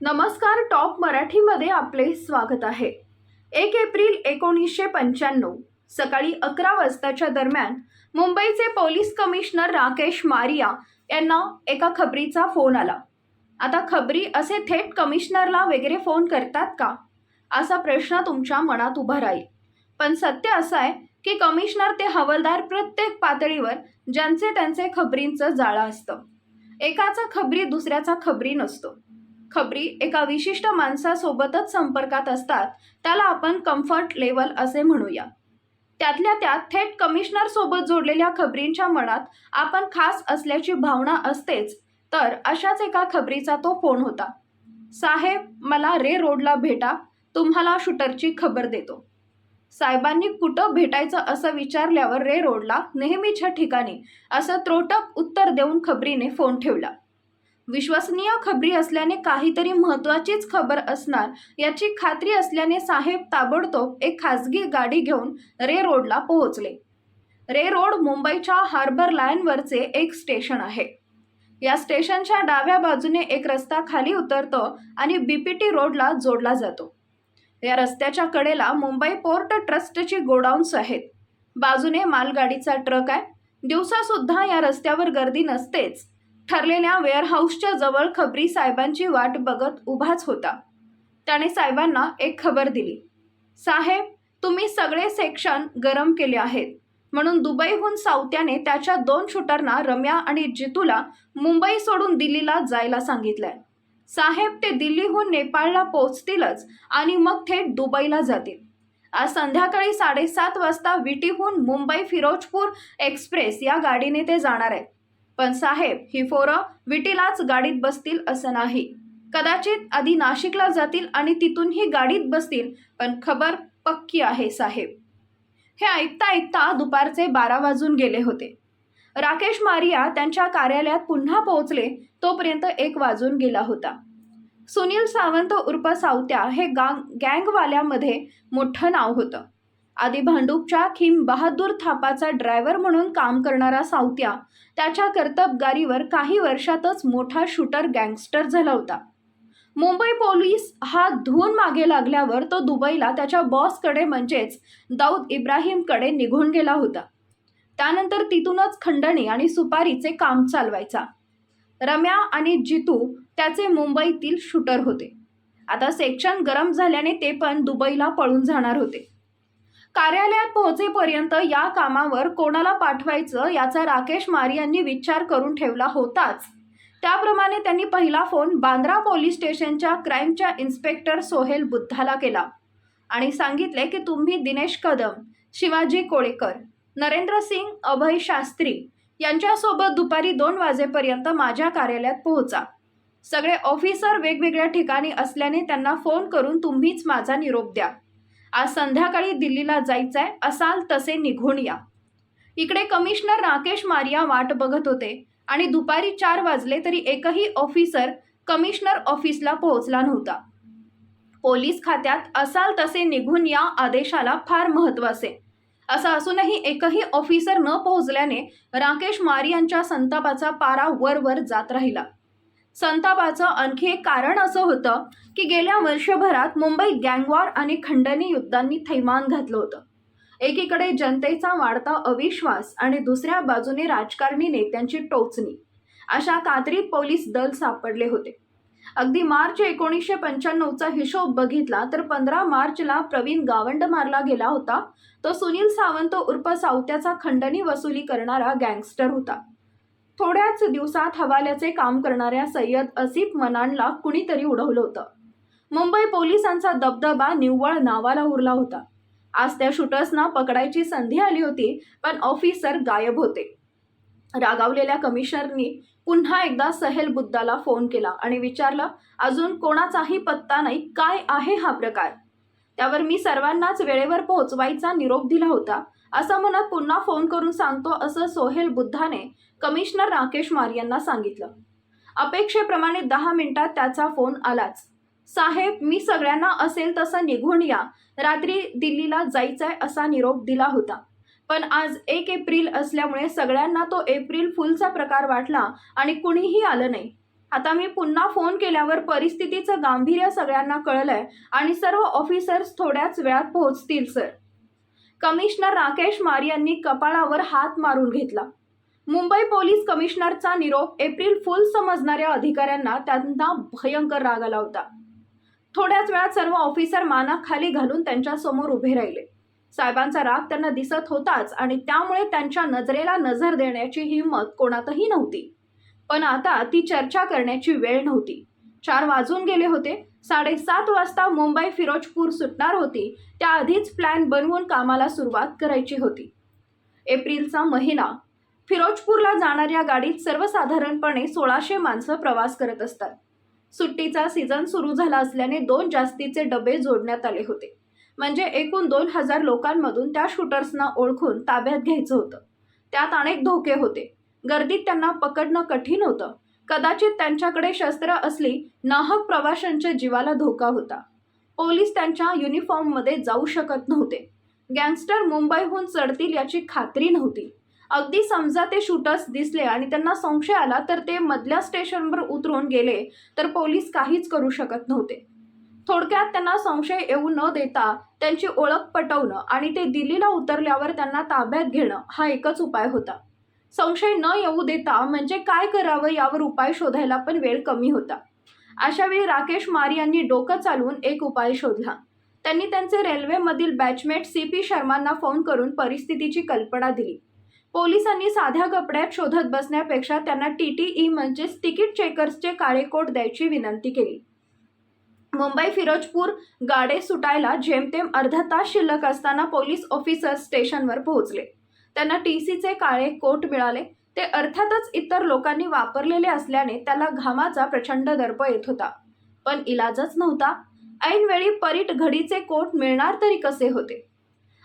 नमस्कार टॉप मराठीमध्ये आपले स्वागत आहे. एक एप्रिल एकोणीसशे पंच्याण्णव सकाळी अकरा वाजताच्या दरम्यान मुंबईचे पोलीस कमिशनर राकेश मारिया यांना एका खबरीचा फोन आला. आता खबरी असे थेट कमिशनरला वगैरे फोन करतात का? असा प्रश्न तुमच्या मनात उभा राहील. पण सत्य असं आहे की कमिशनर ते हवालदार प्रत्येक पातळीवर ज्यांचे त्यांचे खबरींचं जाळं असतं. एकाचा खबरी दुसऱ्याचा खबरी नसतो. खबरी एका विशिष्ट माणसासोबतच संपर्कात असतात त्याला आपण कम्फर्ट लेवल असे म्हणूया. त्यातल्या त्यात थेट कमिशनर सोबत जोडलेल्या खबरींच्या मनात आपण खास असल्याची भावना असतेच तर अशाच एका खबरीचा तो फोन होता. साहेब मला रे रोडला भेटा तुम्हाला शूटरची खबर देतो. साहेबांनी कुठं भेटायचं असं विचारल्यावर रे रोडला नेहमीच्या ठिकाणी असं त्रोटक उत्तर देऊन खबरीने फोन ठेवला. विश्वसनीय खबरी असल्याने काहीतरी महत्वाचीच खबर असणार याची खात्री असल्याने साहेब ताबडतोब एक खासगी गाडी घेऊन रे रोडला पोहोचले. रे रोड मुंबईच्या हार्बर लाईनवरचे एक स्टेशन आहे. या स्टेशनच्या डाव्या बाजूने एक रस्ता खाली उतरतो आणि बीपीटी रोडला जोडला जातो. या रस्त्याच्या कडेला मुंबई पोर्ट ट्रस्टची गोडाऊन्स आहेत. बाजूने मालगाडीचा ट्रक आहे. दिवसासुद्धा या रस्त्यावर गर्दी नसतेच. ठरलेल्या वेअरहाऊसच्या जवळ खबरी साहेबांची वाट बघत उभाच होता. त्याने साहेबांना एक खबर दिली. साहेब तुम्ही सगळे सेक्शन गरम केले आहेत. म्हणून दुबईहून सावत्याने त्याच्या दोन शूटरना रम्या आणि जितूला मुंबई सोडून दिल्लीला जायला सांगितलंय. साहेब ते दिल्लीहून नेपाळला पोहोचतीलच आणि मग थेट दुबईला जातील. आज संध्याकाळी साडेसात वाजता विटीहून मुंबई फिरोजपूर एक्सप्रेस या गाडीने ते जाणार आहेत. पण साहेब ही फोरं विटीलाच गाडीत बसतील असं नाही. कदाचित आधी नाशिकला जातील आणि तिथूनही गाडीत बसतील पण खबर पक्की आहे साहेब. हे ऐकता ऐकता दुपारचे बारा वाजून गेले होते. राकेश मारिया त्यांच्या कार्यालयात पुन्हा पोहोचले तोपर्यंत एक वाजून गेला होता. सुनील सावंत उर्फ सावत्या हे गांग गँगवाल्यामध्ये मोठं नाव होतं. आधी भांडूपच्या खिम बहादूर थापाचा ड्रायव्हर म्हणून काम करणारा सावत्या त्याच्या कर्तबगारीवर काही वर्षातच मोठा शूटर गँगस्टर झाला होता. मुंबई पोलीस हा धुवून मागे लागल्यावर तो दुबईला त्याच्या बॉसकडे म्हणजेच दाऊद इब्राहिमकडे निघून गेला होता. त्यानंतर तिथूनच खंडणी आणि सुपारीचे काम चालवायचा. रम्या आणि जितू त्याचे मुंबईतील शूटर होते. आता सेक्शन गरम झाल्याने ते पण दुबईला पळून जाणार होते. कार्यालयात पोहोचेपर्यंत या कामावर कोणाला पाठवायचं याचा राकेश मारी यांनी विचार करून ठेवला होताच. त्याप्रमाणे त्यांनी पहिला फोन बांद्रा पोलीस स्टेशनच्या क्राईमच्या इन्स्पेक्टर सोहेल बुद्धाला केला आणि सांगितले की तुम्ही दिनेश कदम शिवाजी कोळेकर नरेंद्र सिंग अभय शास्त्री यांच्यासोबत दुपारी दोन वाजेपर्यंत माझ्या कार्यालयात पोहोचा. सगळे ऑफिसर वेगवेगळ्या ठिकाणी असल्याने त्यांना फोन करून तुम्हीच माझा निरोप द्या. आज संध्याकाळी दिल्लीला जायचंय असाल तसे निघून या. इकडे कमिशनर राकेश मारिया वाट बघत होते आणि दुपारी चार वाजले तरी एकही ऑफिसर कमिशनर ऑफिसला पोहोचला नव्हता. पोलीस खात्यात असाल तसे निघून या आदेशाला फार महत्त्व असे. असं असूनही एकही ऑफिसर न पोहोचल्याने राकेश मारियांच्या संतापाचा पारा वरवर जात राहिला. संतापाचं आणखी एक कारण असं होतं की गेल्या वर्षभरात मुंबई गँगवॉर आणि खंडणी युद्धांनी थैमान घातलं होतं. एकीकडे जनतेचा वाढता अविश्वास आणि दुसऱ्या बाजूने राजकारणी नेत्यांची टोचणी. अशा कात्रीत पोलीस दल सापडले होते. अगदी मार्च एकोणीसशे पंच्याण्णवचा हिशोब बघितला तर पंधरा मार्चला प्रवीण गावंड मारला गेला होता. तो सुनील सावंत उर्फ सावत्याचा खंडणी वसुली करणारा गँगस्टर होता. थोड्याच दिवसात हवाल्याचे काम करणाऱ्या सय्यद असिफ मनानला कुणीतरी उडवलं होतं. मुंबई पोलिसांचा दबदबा निव्वळ नावाला उरला होता. आज त्या शूटर्सना पकडायची संधी आली होती पण ऑफिसर गायब होते. रागावलेल्या कमिशनरनी पुन्हा एकदा सहेल बुद्धाला फोन केला आणि विचारलं अजून कोणाचाही पत्ता नाही काय आहे हा प्रकार? त्यावर मी सर्वांनाच वेळेवर पोहोचवायचा निरोप दिला होता. असं म्हणत पुन्हा फोन करून सांगतो असं सोहेल बुद्धाने कमिशनर राकेश मार यांना सांगितलं. अपेक्षेप्रमाणे दहा मिनिटात त्याचा फोन आलाच. साहेब मी सगळ्यांना असेल तसं निघून या. रात्री दिल्लीला जायचंय असा निरोप दिला होता. पण आज एक एप्रिल असल्यामुळे सगळ्यांना तो एप्रिल फुलचा प्रकार वाटला आणि कुणीही आलं नाही. आता मी पुन्हा फोन केल्यावर परिस्थितीचं गांभीर्य सगळ्यांना कळलंय आणि सर्व ऑफिसर्स थोड्याच वेळात पोहोचतील सर कमिशनर राकेश मार यांनी कपाळावर हात मारून घेतला. मुंबई पोलीस कमिशनरचा निरोप एप्रिल फुल समजणाऱ्या अधिकाऱ्यांना त्यांना भयंकर राग आला होता. थोड्याच वेळात सर्व ऑफिसर माना खाली घालून त्यांच्यासमोर उभे राहिले. साहेबांचा राग त्यांना दिसत होताच आणि त्यामुळे त्यांच्या नजरेला नजर देण्याची हिंमत कोणातही नव्हती. पण आता ती चर्चा करण्याची वेळ नव्हती. चार वाजून गेले होते. साडेसात वाजता मुंबई फिरोजपूर सुटणार होती. त्याआधीच प्लॅन बनवून कामाला सुरुवात करायची होती. एप्रिलचा महिना. फिरोजपूरला जाणाऱ्या गाडीत सर्वसाधारणपणे सोळाशे माणसं प्रवास करत असतात. सुट्टीचा सीझन सुरू झाला असल्याने दोन जास्तीचे डबे जोडण्यात आले होते. म्हणजे एकूण दोन हजार लोकांमधून त्या शूटर्सना ओळखून ताब्यात घ्यायचं होतं. त्यात अनेक धोके होते. गर्दीत त्यांना पकडणं कठीण होतं. कदाचित त्यांच्याकडे शस्त्र असली नाहक प्रवाशांच्या जीवाला धोका होता. पोलीस त्यांच्या युनिफॉर्ममध्ये जाऊ शकत नव्हते. गँगस्टर मुंबईहून चढतील याची खात्री नव्हती. अगदी समजा ते शूटर्स दिसले आणि त्यांना संशय आला तर ते मधल्या स्टेशनवर उतरून गेले तर पोलीस काहीच करू शकत नव्हते. थोडक्यात त्यांना संशय येऊ न देता त्यांची ओळख पटवणं आणि ते दिल्लीला उतरल्यावर त्यांना ताब्यात घेणं हा एकच उपाय होता. संशय न येऊ देता म्हणजे काय करावं यावर उपाय शोधायला पण वेळ कमी होता. अशावेळी राकेश मार यांनी डोकं चालवून एक उपाय शोधला. त्यांनी त्यांचे रेल्वेमधील बॅचमेट सी पी शर्मांना फोन करून परिस्थितीची कल्पना दिली. पोलिसांनी साध्या कपड्यात शोधत बसण्यापेक्षा त्यांना टी टी ई म्हणजेच तिकीट चेकर्सचे काळे कोट द्यायची विनंती केली. मुंबई फिरोजपूर गाडे सुटायला जेमतेम अर्धा तास शिल्लक असताना पोलीस ऑफिसर स्टेशनवर पोहोचले. त्यांना टी सीचे काळे कोट मिळाले. ते अर्थातच इतर लोकांनी वापरलेले असल्याने त्याला घामाचा प्रचंड दर्प येत होता. पण इलाजच नव्हता. ऐनवेळी परीट घडीचे कोट मिळणार तरी कसे होते?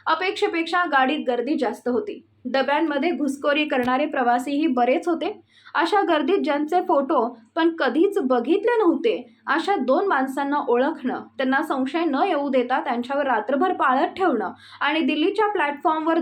अपेक्षेपेक्षा गाडीत गर्दी जास्त होती. डब्यांमध्ये घुसखोरी करणारे प्रवासीही बरेच होते. अशा गर्दीत ज्यांचे फोटो पण कधीच बघितले नव्हते अशा दोन माणसांना ओळखणं त्यांना संशय न येऊ देता त्यांच्यावर रात्रभर पाळत ठेवणं आणि दिल्लीच्या प्लॅटफॉर्मवर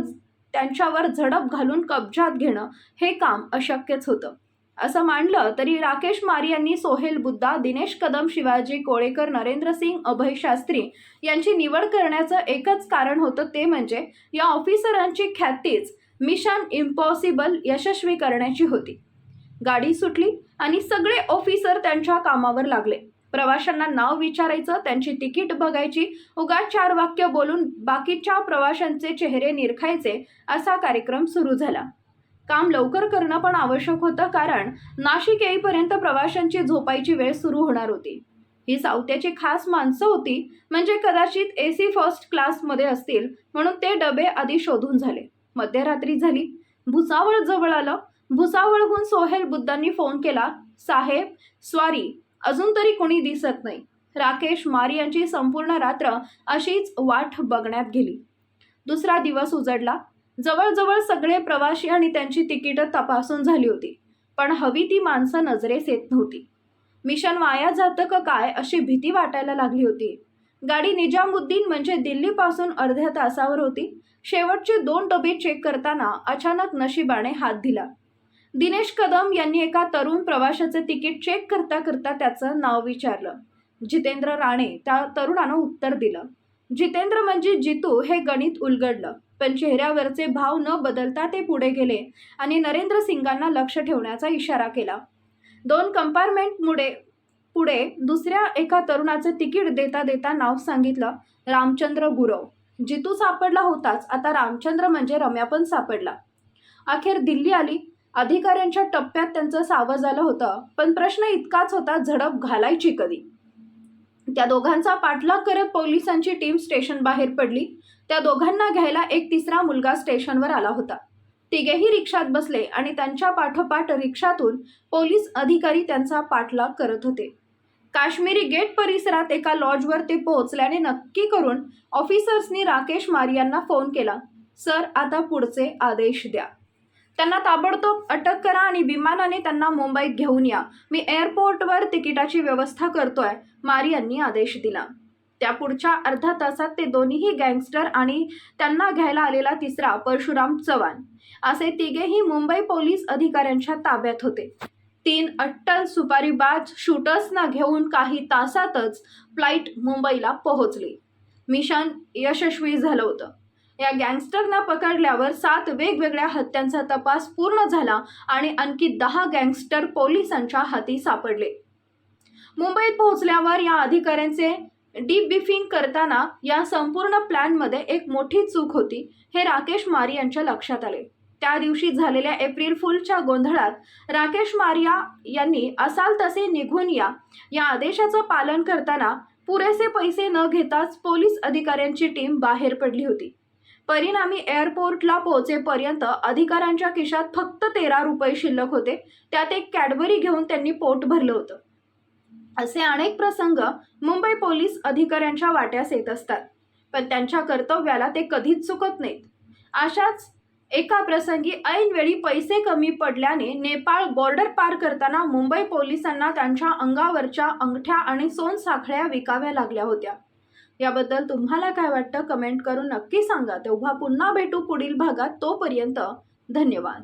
त्यांच्यावर झडप घालून कब्जात घेणं हे काम अशक्यच होतं. असं मांडलं तरी राकेश मारी यांनी सोहेल बुद्धा दिनेश कदम शिवाजी कोळेकर नरेंद्र सिंग अभय शास्त्री यांची निवड करण्याचं एकच कारण होतं ते म्हणजे या ऑफिसरांची ख्यातीच मिशन इम्पॉसिबल यशस्वी करण्याची होती. गाडी सुटली आणि सगळे ऑफिसर त्यांच्या कामावर लागले. प्रवाशांना नाव विचारायचं त्यांची तिकीट बघायची उगाच चार वाक्य बोलून बाकीच्या प्रवाशांचे चेहरे निरखायचे असा कार्यक्रम सुरू झाला. काम लवकर करणं पण आवश्यक होतं कारण नाशिक येईपर्यंत प्रवाशांची झोपायची वेळ सुरू होणार होती. ही सावत्याची खास माणसं होती म्हणजे कदाचित ए सी फर्स्ट क्लासमध्ये असतील म्हणून ते डबे आधी शोधून झाले. मध्यरात्री झाली. भुसावळ जवळ आलं. भुसावळहून सोहेल बुद्धांनी फोन केला साहेब स्वारी अजून तरी कोणी दिसत नाही. राकेश मारी यांची संपूर्ण रात्र अशीच वाट बघण्यात गेली. दुसरा दिवस उजडला. जवळजवळ सगळे प्रवासी आणि त्यांची तिकीटं तपासून झाली होती पण हवी ती माणसं नजरेस येत नव्हती. मिशन वाया जातं का काय अशी भीती वाटायला लागली होती. गाडी निजामुद्दीन म्हणजे दिल्लीपासून अर्ध्या तासावर होती. शेवटचे दोन डबे चेक करताना अचानक नशिबाने हात दिला. दिनेश कदम यांनी एका तरुण प्रवाशाचं तिकीट चेक करता करता त्याचं नाव विचारलं. जितेंद्र राणे त्या तरुणानं उत्तर दिलं. जितेंद्र म्हणजे जितू हे गणित उलगडलं. पण चेहऱ्यावरचे भाव न बदलता ते पुढे गेले आणि नरेंद्र सिंगांना लक्ष ठेवण्याचा इशारा केला. दोन कंपार्टमेंटमुळे पुढे दुसऱ्या एका तरुणाचं तिकीट देता देता नाव सांगितलं रामचंद्र गुरव. जितू सापडला होताच आता रामचंद्र म्हणजे रम्या पण सापडला. अखेर दिल्ली आली अधिकाऱ्यांच्या टप्प्यात त्यांचं सावं झालं होतं पण प्रश्न इतकाच होता झडप घालायची कधी? त्या दोघांचा पाठलाग करत पोलिसांची टीम स्टेशन बाहेर पडली. त्या दोघांना घ्यायला एक तिसरा मुलगा स्टेशनवर आला होता. तिघेही रिक्षात बसले आणि त्यांच्या पाठोपाठ रिक्षातून पोलीस अधिकारी त्यांचा पाठलाग करत होते. काश्मीरी गेट परिसरात एका लॉजवर ते पोहोचल्याने नक्की करून ऑफिसर्सनी राकेश मारियांना फोन केला. सर आता पुढचे आदेश द्या. त्यांना ताबडतोब अटक करा आणि विमानाने त्यांना मुंबईत घेऊन या. मी एअरपोर्टवर तिकिटाची व्यवस्था करतोय मारी यांनी आदेश दिला. त्या पुढच्या अर्धा तासात ते दोन्हीही गँगस्टर आणि त्यांना घ्यायला आलेला तिसरा परशुराम चव्हाण. असे तिघेही मुंबई पोलीस अधिकाऱ्यांच्या ताब्यात होते. तीन अट्टल सुपारीबाज शूटर्सना घेऊन काही तासातच फ्लाईट मुंबईला पोहोचली. मिशन यशस्वी झालं होतं. या गँगस्टरना पकडल्यावर सात वेगवेगळ्या हत्यांचा तपास पूर्ण झाला आणि आणखी दहा गँगस्टर पोलिसांच्या हाती सापडले. मुंबईत पोहोचल्यावर या अधिकाऱ्यांचे डीप बिफिंग करताना या संपूर्ण प्लॅनमध्ये एक मोठी चूक होती हे राकेश मारी यांच्या लक्षात आले. त्या दिवशी झालेल्या एप्रिल फुलच्या गोंधळात राकेश मारिया यांनी असाल तसे निघून या या आदेशाचं पालन करताना पुरेसे पैसे न घेताच पोलीस अधिकाऱ्यांची टीम बाहेर पडली होती. परिणामी एअरपोर्टला पोहोचेपर्यंत अधिकाऱ्यांच्या खिशात फक्त तेरा रुपये शिल्लक होते. त्यात एक कॅडबरी घेऊन त्यांनी पोट भरलं होतं. असे अनेक प्रसंग मुंबई पोलीस अधिकाऱ्यांच्या वाट्यास येत असतात. पण त्यांच्या कर्तव्याला ते कधीच चुकत नाहीत. अशाच एका प्रसंगी ऐनवेळी पैसे कमी पडल्याने नेपाळ बॉर्डर पार करताना मुंबई पोलिसांना त्यांच्या अंगावरच्या अंगठ्या आणि सोनसाखळ्या विकाव्या लागल्या होत्या. याबद्दल तुम्हाला काय वाटतं कमेंट करून नक्की सांगा. तेव्हा पुन्हा भेटू पुढील भागात तोपर्यंत धन्यवाद.